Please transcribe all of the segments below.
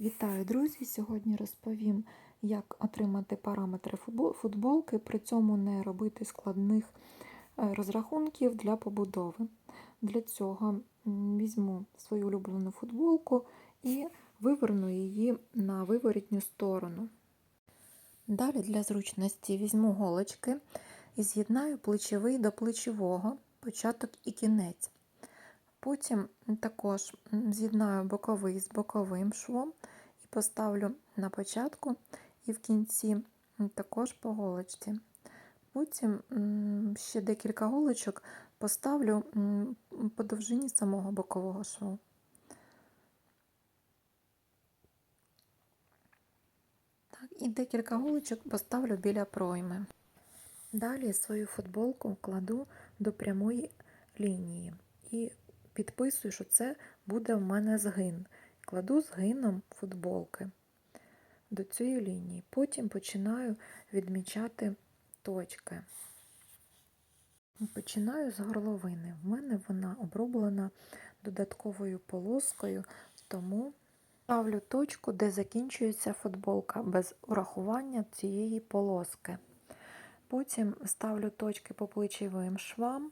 Вітаю, друзі! Сьогодні розповім, як отримати параметри футболки, при цьому не робити складних е, розрахунків для побудови. Для цього візьму свою улюблену футболку і виверну її на виворітню сторону. Далі для зручності візьму голочки і з'єднаю плечовий до плечового, початок і кінець. Потім також з'єднаю боковий з боковим швом поставлю на початку і в кінці також по голочці. Потім ще декілька голочок поставлю по довжині самого бокового шву. Так, і декілька голочок поставлю біля пройми. Далі свою футболку кладу до прямої лінії і підписую, що це буде в мене згин. Кладу згином футболки до цієї лінії. Потім починаю відмічати точки. Починаю з горловини. В мене вона оброблена додатковою полоскою, тому ставлю точку, де закінчується футболка, без урахування цієї полоски. Потім ставлю точки по плечовим швам,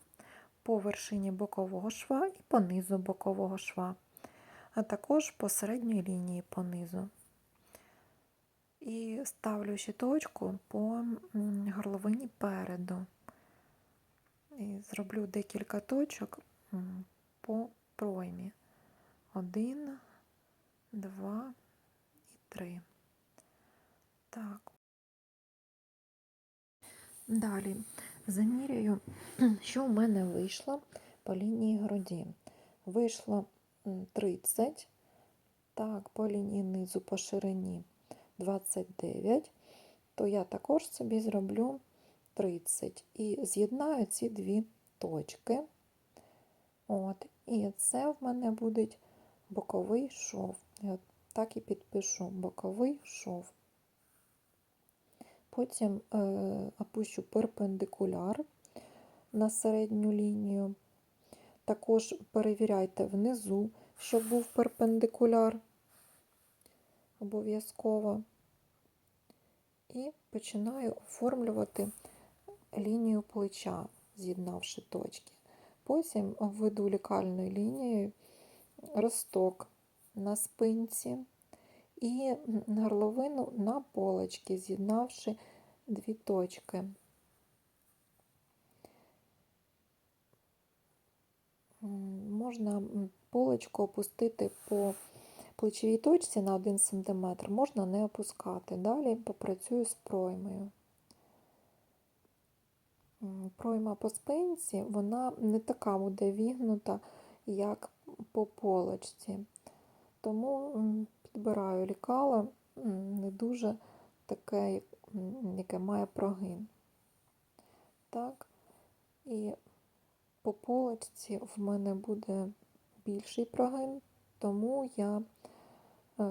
по вершині бокового шва і по низу бокового шва, а також по середньої лінії по низу. І ставлю ще точку по горловині переду. І зроблю декілька точок по проймі. Один, два і три. Так. Далі заміряю, що в мене вийшло по лінії груді. Вийшло 30, так, по лінії низу по ширині 29, то я також собі зроблю 30 і з'єднаю ці дві точки. От, І це в мене буде боковий шов. Я так і підпишу боковий шов. Потім е, опущу перпендикуляр на середню лінію. Також перевіряйте внизу, щоб був перпендикуляр обов'язково. І починаю оформлювати лінію плеча, з'єднавши точки. Потім введу лікальною лінією росток на спинці і горловину на полочки, з'єднавши дві точки. Можна полочку опустити по плечовій точці на 1 см, можна не опускати. Далі попрацюю з проймою. Пройма по спинці, вона не така буде вігнута, як по полочці. Тому підбираю лікало не дуже таке, яке має прогин. Так, і по полочці в мене буде більший прогин, тому я е,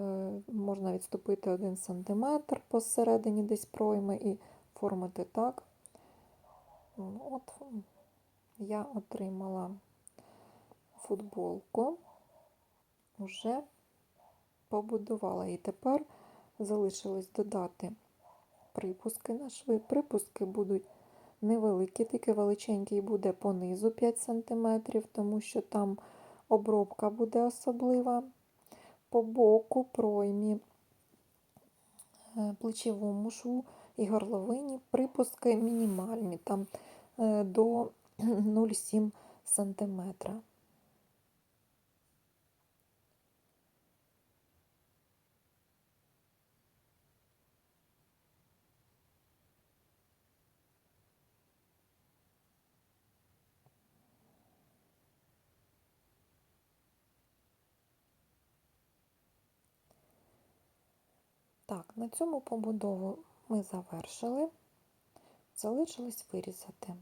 можна відступити 1 см посередині десь пройми і формити так. От я отримала футболку, вже побудувала. І тепер залишилось додати припуски на шви. Припуски будуть невеликі, тільки величенький буде понизу 5 см, тому що там обробка буде особлива. По боку проймі, е, плечовому шву і горловині припуски мінімальні, там е, до 0,7 см. Так, на цьому побудову ми завершили. Залишилось вирізати.